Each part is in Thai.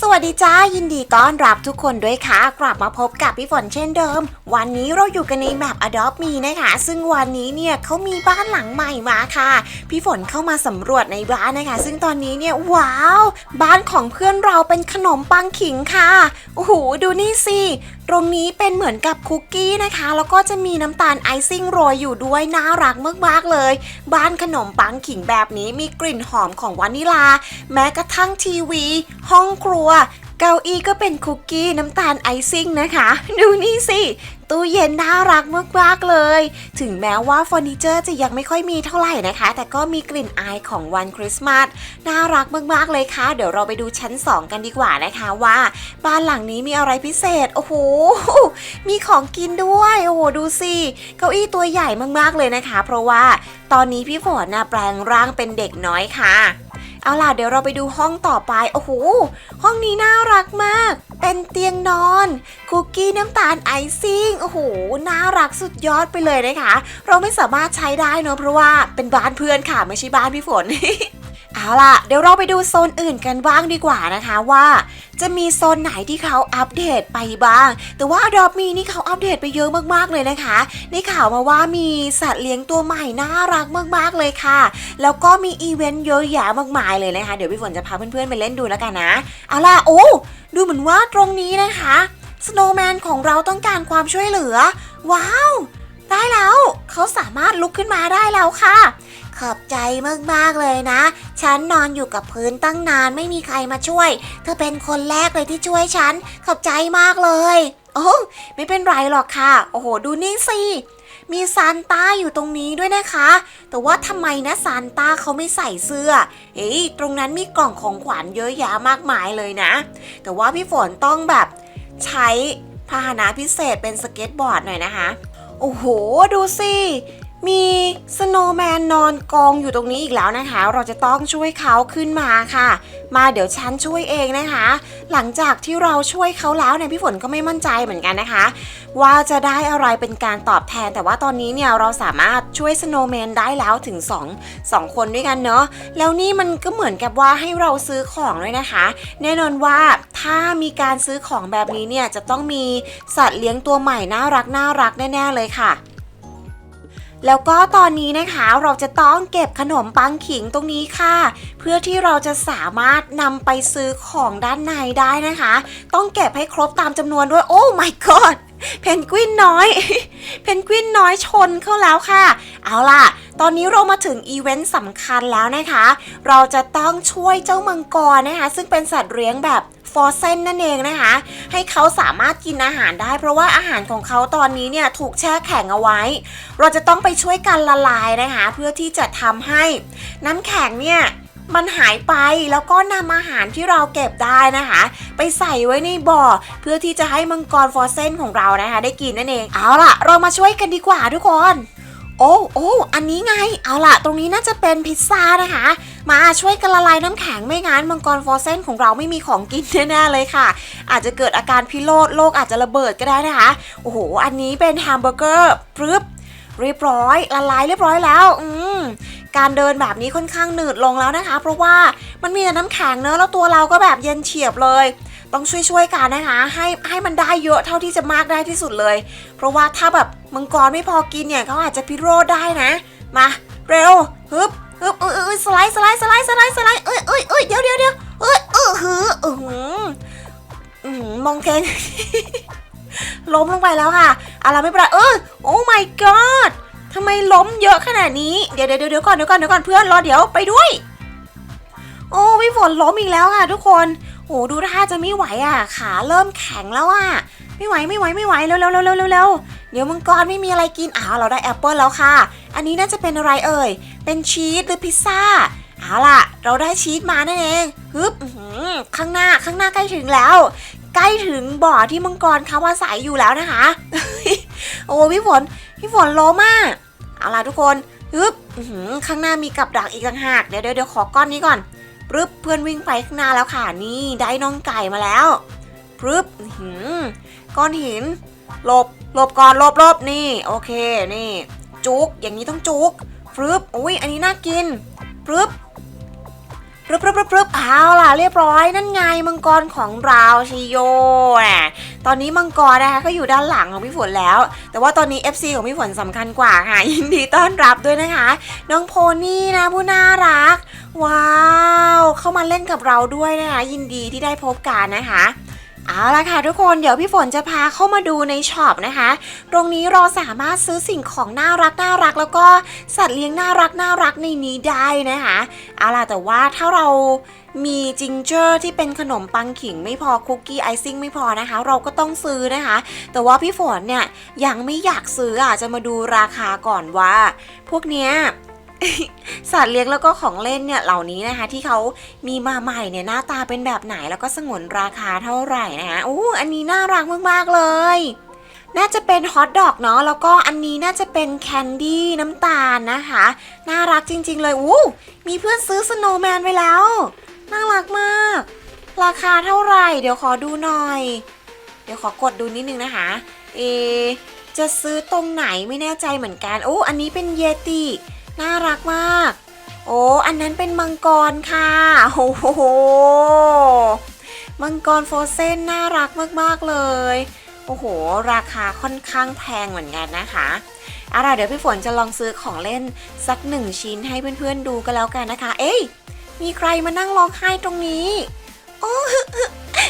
สวัสดีจ้ายินดีต้อนรับทุกคนด้วยค่ะ กลับมาพบกับพี่ฝนเช่นเดิม วันนี้เราอยู่กันในแมป Adopt Me นะคะ ซึ่งวันนี้เนี่ยเขามีบ้านหลังใหม่มาค่ะ พี่ฝนเข้ามาสำรวจในบ้านนะคะ ซึ่งตอนนี้เนี่ยว้าว บ้านของเพื่อนเราเป็นขนมปังขิงค่ะโอ้โหดูนี่สิตรงนี้เป็นเหมือนกับคุกกี้นะคะ แล้วก็จะมีน้ำตาลไอซิ่งโรยอยู่ด้วยน่ารักมากๆเลย บ้านขนมปังขิงแบบนี้มีกลิ่นหอมของวานิลา แม้กระทั่งทีวี ห้องครัว เก้าอี้ก็เป็นคุกกี้น้ำตาลไอซิ่งนะคะ ดูนี่สิ ตู้เย็นน่ารักมากๆเลย ถึงแม้ว่าเฟอร์นิเจอร์จะยังไม่ค่อยมีเท่าไหร่นะคะ แต่ก็มีกลิ่นอายของวันคริสต์มาสน่ารักมากๆเลยค่ะ เดี๋ยวเราไปดูชั้น 2 กันดีกว่านะคะว่า บ้านหลังนี้มีอะไรพิเศษ โอ้โห มีของกินด้วย โอ้โห ดูสิ เก้าอี้ตัวใหญ่มากๆเลยนะคะ เพราะว่าตอนนี้พี่ฝนนะแปลงร่างเป็นเด็กน้อยค่ะ เอาล่ะเดี๋ยวเราไปดูห้องต่อไป โอ้โห ห้องนี้น่ารักมาก เป็นเตียงนอน คุกกี้น้ำตาลไอซิ่ง โอ้โห น่ารักสุดยอดไปเลยนะคะ เราไม่สามารถใช้ได้เนอะเพราะว่าเป็นบ้านเพื่อนค่ะ ไม่ใช่บ้านพี่ฝน เอาล่ะ เดี๋ยวเราไปดูโซนอื่นกันบ้างดีกว่านะคะว่า จะมีโซนไหนที่เขาอัปเดตไปบ้าง แต่ว่า Adopt Me นี่เขาอัปเดตไปเยอะมากๆเลยนะคะได้ข่าวมาว่ามีสัตว์เลี้ยงตัวใหม่น่ารักมากๆเลยค่ะ แล้วก็มีอีเวนต์เยอะแยะมากมายเลยนะคะ เดี๋ยวพี่ฝนจะพาเพื่อนๆไปเล่นดูแล้วกันนะ เอาล่ะโอ้ดูเหมือนว่าตรงนี้นะคะสโนว์แมนของเราต้องการความช่วยเหลือ ว้าว ได้แล้ว เขาสามารถลุกขึ้นมาได้แล้วค่ะ ขอบใจมากๆเลยนะ ฉันนอนอยู่กับพื้นตั้งนานไม่มีใครมาช่วย เธอเป็นคนแรกเลยที่ช่วยฉัน ขอบใจมากเลย โอ้ไม่เป็นไรหรอกค่ะ โอ้โห ดูนี่สิมีซานต้าอยู่ตรงนี้ด้วยนะคะ แต่ว่าทำไมนะซานต้าเขาไม่ใส่เสื้อ เฮ้ย ตรงนั้นมีกล่องของขวัญเยอะแยะมากมายเลยนะ แต่ว่าพี่ฝนต้องแบบใช้พาหนะพิเศษเป็นสเก็ตบอร์ดหน่อยนะคะ โอ้โห ดูสิ มีสโนว์แมนนอนกองอยู่ตรงนี้อีกแล้วนะคะ เราจะต้องช่วยเขาขึ้นมาค่ะ มาเดี๋ยวฉันช่วยเองนะคะ หลังจากที่เราช่วยเขาแล้วเนี่ยพี่ฝนก็ไม่มั่นใจเหมือนกันนะคะ ว่าจะได้อะไรเป็นการตอบแทน แต่ว่าตอนนี้เนี่ยเราสามารถช่วยสโนว์แมนได้แล้วถึง 2 2 คนด้วยกันเนาะแล้วนี่มันก็เหมือนกับว่าให้เราซื้อของด้วยนะคะ แน่นอนว่าถ้ามีการซื้อของแบบนี้เนี่ยจะต้องมีสัตว์เลี้ยงตัวใหม่น่ารักน่ารักแน่ๆเลยค่ะ แล้วก็ตอนนี้นะคะเราจะต้องเก็บขนมปังขิงตรงนี้ค่ะ เพื่อที่เราจะสามารถนำไปซื้อของด้านในได้นะคะ ต้องเก็บให้ครบตามจำนวนด้วย โอ้ my god เพนกวินน้อย เพนกวินน้อยชนเข้าแล้วค่ะ เอาล่ะ ตอนนี้เรามาถึงอีเวนต์สำคัญแล้วนะคะ เราจะต้องช่วยเจ้ามังกรนะคะ ซึ่งเป็นสัตว์เลี้ยงแบบ ฟอร์เซนนั่นเองนะคะ ให้เขาสามารถกินอาหารได้ เพราะว่าอาหารของเขาตอนนี้เนี่ยถูกแช่แข็งเอาไว้ เราจะต้องไปช่วยกันละลายนะคะ เพื่อที่จะทำให้น้ำแข็งเนี่ยมันหายไปแล้วก็นำอาหารที่เราเก็บได้นะคะ ไปใส่ไว้ในบ่อ เพื่อที่จะให้มังกรฟอร์เซนของเรานะคะ ได้กินนั่นเองเอาล่ะ เรามาช่วยกันดีกว่าทุกคน โอ้โอ้อันนี้ไง เอาล่ะ ตรงนี้น่าจะเป็นพิซซ่านะคะ มาช่วยกันละลายน้ำแข็งไม่งั้นมังกรฟอร์เซนของเราไม่มีของกินแน่ๆเลยค่ะ อาจจะเกิดอาการพิโรธโลกอาจจะระเบิดก็ได้นะคะโอ้โหอันนี้เป็นแฮมเบอร์เกอร์ปรึบเรียบร้อยละลายเรียบร้อยแล้ว อืมการเดินแบบนี้ค่อนข้างหนืดลงแล้วนะคะ เพราะว่ามันมีแต่น้ำแข็งเนอะแล้วตัวเราก็แบบเย็นเฉียบเลย ต้องช่วยๆกันนะคะ ให้ให้มันได้เยอะเท่าที่จะมากได้ที่สุดเลย เพราะว่าถ้าแบบมังกรไม่พอกินเนี่ยเขาอาจจะพิโรธได้นะ มา เร็วฮึบ สไลด์สไลด์สไลด์สไลด์สไลด์เอ้ยเอ้ยเอ้ยเดี๋ยวเดี๋ยวเดี๋ยวเอ้ยเออหือเออหืออือหือมองเทนล้มลงไปแล้วค่ะอะไรไม่เป็นไรเออโอ้ my god ทำไมล้มเยอะขนาดนี้เดี๋ยวเดี๋ยวเดี๋ยวก่อนเดี๋ยวก่อนเดี๋ยวก่อนเพื่อนรอเดี๋ยวไปด้วย โอ้พี่ฝนล้มอีกแล้วค่ะทุกคนโอ้ดูท่าจะไม่ไหวอะ ขาเริ่มแข็งแล้วอะ ไม่ไหวไม่ไหวไม่ไหวเร็วเร็วเร็วเร็วเร็วเร็วเดี๋ยวมังกรไม่มีอะไรกินอ้าวเราได้แอปเปิลแล้วค่ะ อันนี้น่าจะเป็นอะไรเอ่ย เป็นชีสหรือพิซซ่า เอาล่ะ เราได้ชีสมานั่นเองฮึบข้างหน้าข้างหน้าใกล้ถึงแล้ว ใกล้ถึงบ่อที่มังกรเขาอาศัยอยู่แล้วนะคะ โอ้พี่ฝนพี่ฝนโลมอะเอาล่ะทุกคนฮึบข้างหน้ามีกับดักอีกต่างหากเดี๋ยวเดี๋ยวขอก้อนนี้ก่อนปึ๊บเพื่อนวิ่งไปข้างหน้าแล้วค่ะนี่ได้น้องไก่มาแล้วปึ๊บหือก้อนหินหลบหลบก่อนหลบหลบนี่ โอเคนี่ จุก อย่างนี้ต้องจุกฟรึบอุ้ยอันนี้น่ากินฟรึบรึบรึบรึบรึบเอาล่ะเรียบร้อยนั่นไงมังกรของเราชิโยอะตอนนี้มังกรนะคะก็อยู่ด้านหลังของพี่ฝนแล้ว แต่ว่าตอนนี้ FC ของพี่ฝนสำคัญกว่าค่ะยินดีต้อนรับด้วยนะคะ น้องโพนี่นะผู้น่ารัก ว้าว เข้ามาเล่นกับเราด้วยนะคะ ยินดีที่ได้พบกันนะคะ เอาละค่ะทุกคนเดี๋ยวพี่ฝนจะพาเข้ามาดูในช็อปนะคะ ตรงนี้เราสามารถซื้อสิ่งของน่ารักน่ารัก แล้วก็สัตว์เลี้ยงน่ารักน่ารักในนี้ได้นะคะเอาล่ะแต่ว่าถ้าเรามีจิงเจอร์ที่เป็นขนมปังขิงไม่พอคุกกี้ไอซิ่งไม่พอนะคะ เราก็ต้องซื้อนะคะ แต่ว่าพี่ฝนเนี่ยยังไม่อยากซื้ออะจะมาดูราคาก่อนว่า พวกเนี้ย สัตว์เลี้ยงแล้วก็ของเล่นเนี่ยเหล่านี้นะคะ ที่เขามีมาใหม่เนี่ยหน้าตาเป็นแบบไหนแล้วก็สงวนราคาเท่าไหร่นะคะอู้อันนี้น่ารักมากๆเลย น่าจะเป็นฮอทดอกเนาะแล้วก็อันนี้น่าจะเป็นแคนดี้น้ำตาลนะคะ น่ารักจริง ๆ เลยอู้มีเพื่อนซื้อสโนว์แมนไปแล้ว น่ารักมาก ราคาเท่าไหร่ เดี๋ยวขอดูหน่อย เดี๋ยวขอกดดูนิดนึงนะคะ เอจะซื้อตรงไหนไม่แน่ใจเหมือนกันโอ้อันนี้เป็นเยติ น่ารักมาก โอ้อันนั้นเป็นมังกรค่ะโอ้โหมังกรโฟเซนน่ารักมากๆเลย โอ้โห ราคาค่อนข้างแพงเหมือนกันนะคะเอาล่ะเดี๋ยวพี่ฝนจะลองซื้อของเล่นสักหนึ่งชิ้นให้เพื่อนๆดูกันแล้วกันนะคะ เอ้ย มีใครมานั่งร้องไห้ตรงนี้ โอ้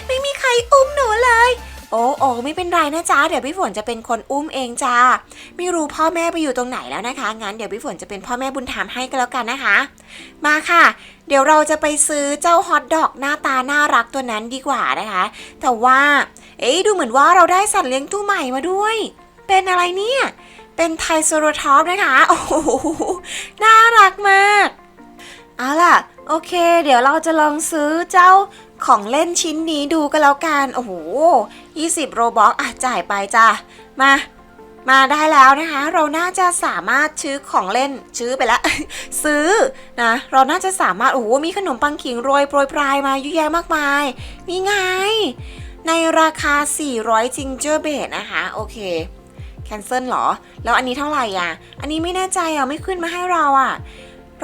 ไม่มีใครอุ้มหนูเลย โอ้โอ้ไม่เป็นไรนะจ๊ะเดี๋ยวพี่ฝนจะเป็นคนอุ้มเองจ้าไม่รู้พ่อแม่ไปอยู่ตรงไหนแล้วนะคะงั้นเดี๋ยวพี่ฝนจะเป็นพ่อแม่บุญธรรมให้ก็แล้วกันนะคะ มาค่ะ เดี๋ยวเราจะไปซื้อเจ้าฮอทดอกหน้าตาน่ารักตัวนั้นดีกว่านะคะ แต่ว่า เอ๊ดูเหมือนว่าเราได้สัตว์เลี้ยงตู้ใหม่มาด้วย เป็นอะไรเนี่ย เป็นไทโซโรทอปนะคะโอ้โหน่ารักมากเอาล่ะ โอเค เดี๋ยวเราจะลองซื้อเจ้าของเล่นชิ้นนี้ดูก็แล้วกัน โอ้โห 20 โรบอกอะจ่ายไปจ้ะ มา มาได้แล้วนะคะ เราน่าจะสามารถซื้อของเล่นซื้อไปแล้ว ซื้อนะ เราน่าจะสามารถ โอ้โห มีขนมปังขิงโรยโปรยปลายมาเยอะแยะมากมาย นี่ไง ในราคา 400 จิงเจอร์เบดนะคะ โอเค แคนเซิลเหรอ แล้วอันนี้เท่าไหร่อะ อันนี้ไม่แน่ใจอะ ไม่ขึ้นมาให้เราอะ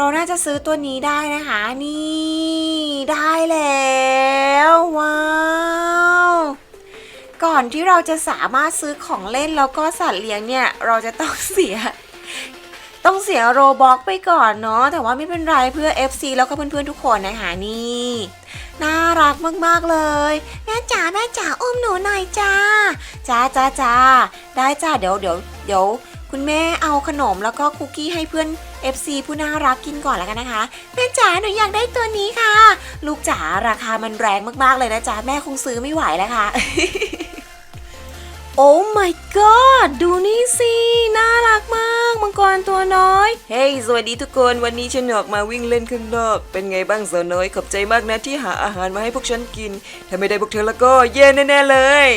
เราน่าจะซื้อตัวนี้ได้นะคะ นี่ได้แล้วว้าวก่อนที่เราจะสามารถซื้อของเล่นแล้วก็สัตว์เลี้ยงเนี่ย เราจะต้องเสีย ต้องเสียโรบ็อกไปก่อนเนาะแต่ว่าไม่เป็นไรเพื่อ FC แล้วก็เพื่อนๆทุกคนนะคะนี่น่ารักมากๆเลย แม่จ๋าแม่จ๋าอุ้มหนูหน่อยจ้าจ้าจ้าจ้าได้จ้าเดี๋ยวเดี๋ยวเดี๋ยว คุณแม่เอาขนมแล้วก็คุกกี้ให้เพื่อน FC ผู้น่ารักกินก่อนแล้วกันนะคะแม่จ๋าหนูอยากได้ตัวนี้ค่ะ ลูกจ๋าราคามันแรงมากๆเลยนะจ๊ะแม่คงซื้อไม่ไหวแล้วค่ะโอ้ my god ดูนี่สิ น่ารักมาก มังกรตัวน้อย เฮ้ย สวัสดีทุกคน วันนี้ฉันออกมาวิ่งเล่นข้างนอก เป็นไงบ้างสาวน้อย ขอบใจมากนะที่หาอาหารมาให้พวกฉันกิน ถ้าไม่ได้พวกเธอแล้วก็แย่แน่ๆเลย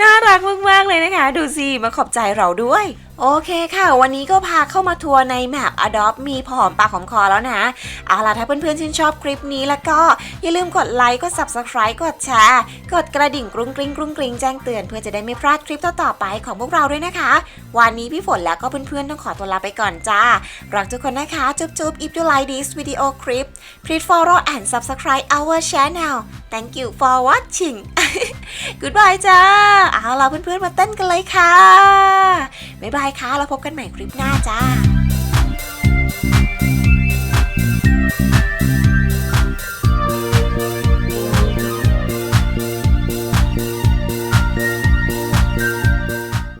น่ารักมากๆเลยนะคะ ดูสิ มาขอบใจเราด้วย โอเคค่ะ วันนี้ก็พาเข้ามาทัวร์ในแมป Adopt มีผอมปากหอมคอแล้วนะ เอาล่ะ ถ้าเพื่อนๆชื่นชอบคลิปนี้แล้วก็อย่าลืมกดไลค์กด Subscribe กดแชร์กดกระดิ่งกรุ้งกริ้งกรุ้งกริ้งแจ้งเตือนเพื่อจะได้ไม่พลาดคลิปต่อๆไปของพวกเราด้วยนะคะ วันนี้พี่ฝนแล้วก็เพื่อนๆต้องขอตัวลาไปก่อนจ้ารักทุกคนนะคะ จุ๊บจุ๊บ if you like this video clip please follow and subscribe our channel thank you for watching goodbye จ้า เอาล่ะเพื่อนๆมาเต้นกันเลยค่ะ บ๊ายบายค่ะ เราพบกันใหม่คลิปหน้าจ้า